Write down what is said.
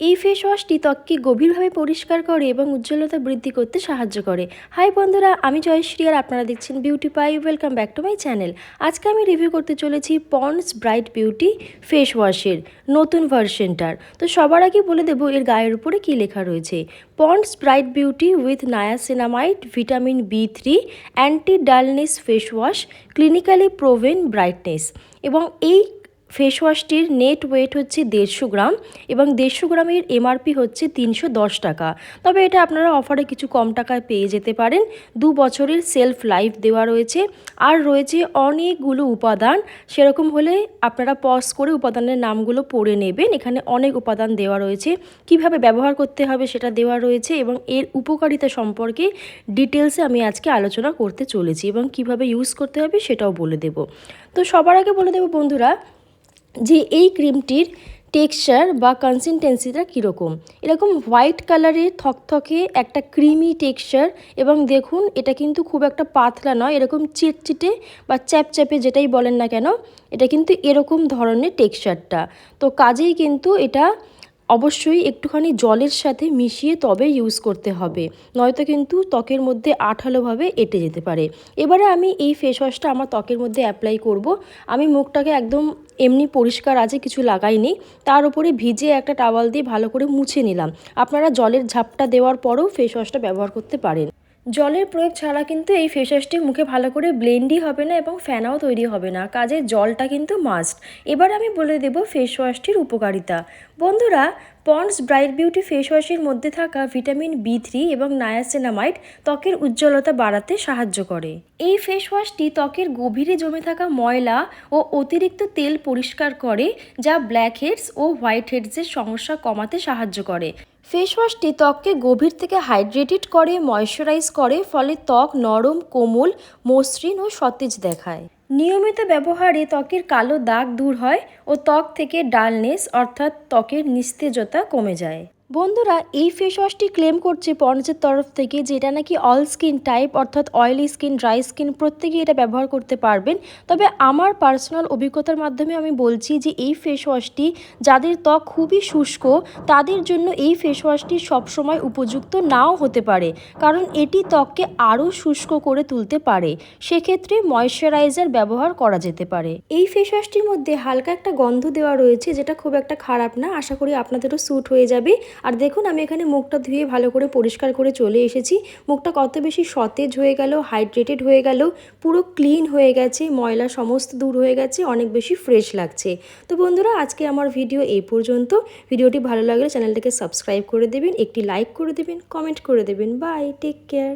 এই ফেস ওয়াশটি ত্বককে গভীরভাবে পরিষ্কার করে এবং উজ্জ্বলতা বৃদ্ধি করতে সাহায্য করে। হাই বন্ধুরা, আমি জয়শ্রী আর আপনারা দেখছেন beauty pie welcome back to my channel আজকে আমি রিভিউ করতে চলেছি পন্ডস ব্রাইট বিউটি ফেস ওয়াশের নতুন ভার্সনটার তো সবার আগে বলে দেবো এর গায়ের উপরে কী লেখা রয়েছে। Pond's bright beauty with niacinamide vitamin B three anti dullness face wash clinically proven brightness এবং এই ফেস ওয়াশটির নেট ওয়েট হচ্ছে দেড়শো গ্রাম এবং দেড়শো গ্রামের এমআরপি হচ্ছে তিনশো দশ টাকা। তবে এটা আপনারা অফারে কিছু কম টাকায় পেয়ে যেতে পারেন। দু বছরের সেলফ লাইফ দেওয়া রয়েছে। আর রয়েছে অনেকগুলো উপাদান। সেরকম হলে আপনারা পজ করে উপাদানের নামগুলো পড়ে নেবেন। এখানে অনেক উপাদান দেওয়া রয়েছে। কীভাবে ব্যবহার করতে হবে সেটা দেওয়া রয়েছে এবং এর উপকারিতা সম্পর্কে ডিটেলসে আমি আজকে আলোচনা করতে চলেছি এবং কীভাবে ইউজ করতে হবে সেটাও বলে দেব। তো সবার আগে বলে দেবো বন্ধুরা যে এই ক্রিমটির টেক্সচার বা কনসিস্টেন্সিটা কীরকম? এরকম হোয়াইট কালারের থকথকে একটা ক্রিমি টেক্সচার এবং দেখুন, এটা কিন্তু খুব একটা পাতলা নয়, এরকম চিটচিটে বা চ্যাপচ্যাপে যেটাই বলেন না কেন, এটা কিন্তু এরকম ধরনের টেক্সচারটা তো কাজেই কিন্তু এটা অবশ্যই একটুখানি জলের সাথে মিশিয়ে তবে ইউজ করতে হবে। নয়তো কিন্তু ত্বকের মধ্যে আঠালোভাবে এঁটে যেতে পারে। এবারে আমি এই ফেস ওয়াশটা আমার ত্বকের মধ্যে অ্যাপ্লাই করব। আমি মুখটাকে একদম এমনি পরিষ্কার আছে কিছু লাগাইনি। তার উপরে ভিজে একটা টাওয়াল দিয়ে ভালো করে মুছে নিলাম। আপনারা জলের ঝাপটা দেওয়ার পরেও ফেস ওয়াশটা ব্যবহার করতে পারেন। জলের প্রয়োগ ছাড়া কিন্তু এই ফেস ওয়াশটি মুখে ভালো করে ব্লেন্ডই হবে না এবং ফ্যানাও তৈরি হবে না। কাজে জলটা কিন্তু মাস্ট এবার আমি বলে দেব ফেস ওয়াশটির উপকারিতা। বন্ধুরা পন্ডস ব্রাইট বিউটি ফেস ওয়াশের মধ্যে থাকা ভিটামিন বি থ্রি এবং নায়াসিনামাইড ত্বকের উজ্জ্বলতা বাড়াতে সাহায্য করে। এই ফেস ওয়াশটি ত্বকের গভীরে জমে থাকা ময়লা ও অতিরিক্ত তেল পরিষ্কার করে, যা ব্ল্যাক হেডস ও হোয়াইট হেডসের সমস্যা কমাতে সাহায্য করে। ফেস ওয়াশটি ত্বককে গভীর থেকে হাইড্রেটেড করে, ময়শ্চারাইজ করে, ফলে ত্বক নরম, কোমল, মসৃণ ও সতেজ দেখায়। নিয়মিত ব্যবহারে ত্বকের কালো দাগ দূর হয় ও ত্বক থেকে ডালনেস অর্থাৎ ত্বকের নিস্তেজতা কমে যায়। বন্ধুরা, এই ফেস ওয়াশটি ক্লেম করছে পন্ডসের তরফ থেকে যেটা নাকি অল স্কিন টাইপ অর্থাৎ অয়েলি স্কিন ড্রাই স্কিন প্রত্যেকেই এটা ব্যবহার করতে পারবেন। তবে আমার পার্সোনাল অভিজ্ঞতার মাধ্যমে আমি বলছি যে এই ফেস ওয়াশটি যাদের ত্বক খুবই শুষ্ক, তাদের জন্য এই ফেস ওয়াশটি সবসময় উপযুক্ত নাও হতে পারে, কারণ এটি ত্বককে আরও শুষ্ক করে তুলতে পারে। সেক্ষেত্রে ময়শ্চারাইজার ব্যবহার করা যেতে পারে। এই ফেস ওয়াশটির মধ্যে হালকা একটা গন্ধ দেওয়া রয়েছে, যেটা খুব একটা খারাপ না, আশা করি আপনাদেরও স্যুট হয়ে যাবে। আর দেখুন, আমি এখানে মুখটা ধুয়ে ভালো করে পরিষ্কার করে চলে এসেছি। মুখটা কত বেশি সতেজ হয়ে গেল হাইড্রেটেড হয়ে গেল, পুরো ক্লিন হয়ে গেছে, ময়লা সমস্ত দূর হয়ে গেছে, অনেক বেশি ফ্রেশ লাগছে। তো বন্ধুরা, আজকে আমার ভিডিও এই পর্যন্ত। ভিডিওটি ভালো লাগলে চ্যানেলটাকে সাবস্ক্রাইব করে দেবেন, একটি লাইক করে দেবেন কমেন্ট করে দেবেন। Bye take care